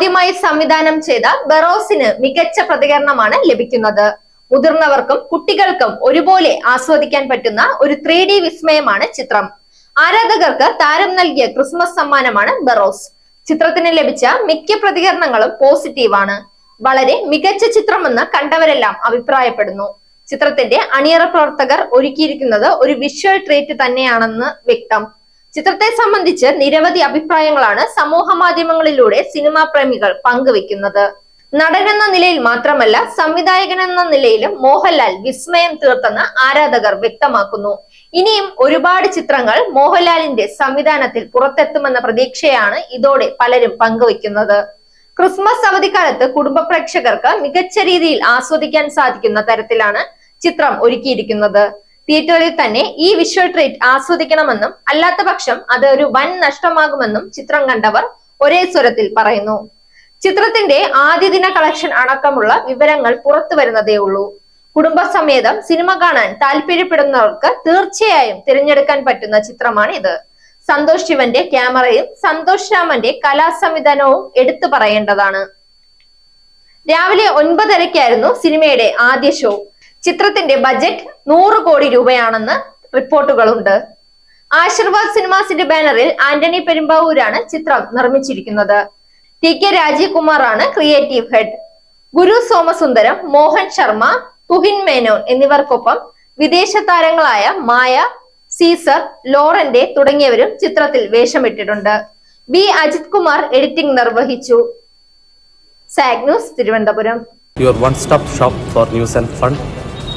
ആദ്യമായി സംവിധാനം ചെയ്ത ബറോസിന് മികച്ച പ്രതികരണമാണ് ലഭിക്കുന്നത്. മുതിർന്നവർക്കും കുട്ടികൾക്കും ഒരുപോലെ ആസ്വദിക്കാൻ പറ്റുന്ന ഒരു ത്രീ ഡി വിസ്മയമാണ് ചിത്രം. ആരാധകർക്ക് താരം നൽകിയ ക്രിസ്മസ് സമ്മാനമാണ് ബെറോസ്. ചിത്രത്തിന് ലഭിച്ച മിക്ക പ്രതികരണങ്ങളും പോസിറ്റീവാണ്. വളരെ മികച്ച ചിത്രമെന്ന് കണ്ടവരെല്ലാം അഭിപ്രായപ്പെടുന്നു. ചിത്രത്തിന്റെ അണിയറ പ്രവർത്തകർ ഒരുക്കിയിരിക്കുന്നത് ഒരു വിഷ്വൽ ട്രീറ്റ് തന്നെയാണെന്ന് വ്യക്തം. ചിത്രത്തെ സംബന്ധിച്ച് നിരവധി അഭിപ്രായങ്ങളാണ് സമൂഹ മാധ്യമങ്ങളിലൂടെ സിനിമാ പ്രേമികൾ പങ്കുവെക്കുന്നത് നടനെന്ന നിലയിൽ മാത്രമല്ല സംവിധായകൻ എന്ന നിലയിലും മോഹൻലാൽ വിസ്മയം തീർത്തെന്ന് ആരാധകർ വ്യക്തമാക്കുന്നു. ഇനിയും ഒരുപാട് ചിത്രങ്ങൾ മോഹൻലാലിന്റെ സംവിധാനത്തിൽ പുറത്തെത്തുമെന്ന പ്രതീക്ഷയാണ് ഇതോടെ പലരും പങ്കുവെക്കുന്നത് ക്രിസ്മസ് അവധിക്കാലത്ത് കുടുംബ പ്രേക്ഷകർക്ക് മികച്ച രീതിയിൽ ആസ്വദിക്കാൻ സാധിക്കുന്ന തരത്തിലാണ് ചിത്രം ഒരുക്കിയിരിക്കുന്നത്. തിയേറ്ററിൽ തന്നെ ഈ വിഷ്വൽ ട്രീറ്റ് ആസ്വദിക്കണമെന്നും അല്ലാത്ത പക്ഷം അത് ഒരു വൻ നഷ്ടമാകുമെന്നും ചിത്രം കണ്ടവർ ഒരേ സ്വരത്തിൽ പറയുന്നു. ചിത്രത്തിന്റെ ആദ്യ ദിന കളക്ഷൻ അടക്കമുള്ള വിവരങ്ങൾ പുറത്തു വരുന്നതേ ഉള്ളൂ. കുടുംബസമേതം സിനിമ കാണാൻ താല്പര്യപ്പെടുന്നവർക്ക് തീർച്ചയായും തിരഞ്ഞെടുക്കാൻ പറ്റുന്ന ചിത്രമാണ് ഇത് സന്തോഷ് ശിവന്റെ ക്യാമറയും സന്തോഷ് രാമന്റെ കലാസംവിധാനവും എടുത്തു പറയേണ്ടതാണ്. രാവിലെ ഒൻപതരയ്ക്കായിരുന്നു സിനിമയുടെ ആദ്യ ഷോ. ചിത്രത്തിന്റെ ബജറ്റ് നൂറ് കോടി രൂപയാണെന്ന് റിപ്പോർട്ടുകളുണ്ട്. ആശീർവാദ് സിനിമാസിന്റെ ബാനറിൽ ആന്റണി പെരുമ്പാവൂരാണ് ചിത്രം നിർമ്മിച്ചിരിക്കുന്നത്. ടി കെ രാജീവ് ആണ് ക്രിയേറ്റീവ് ഹെഡ് ഗുരു സോമസുന്ദരം മോഹൻ ശർമ്മ തുഹിൻ മേനോൻ എന്നിവർക്കൊപ്പം വിദേശ താരങ്ങളായ മായ സീസർ ലോറന്റെ തുടങ്ങിയവരും ചിത്രത്തിൽ വേഷമിട്ടിട്ടുണ്ട്. ബി. അജിത് കുമാർ എഡിറ്റിംഗ് നിർവഹിച്ചു. Zag news Thiruvananthapuram. Your one stop shop for news and fun.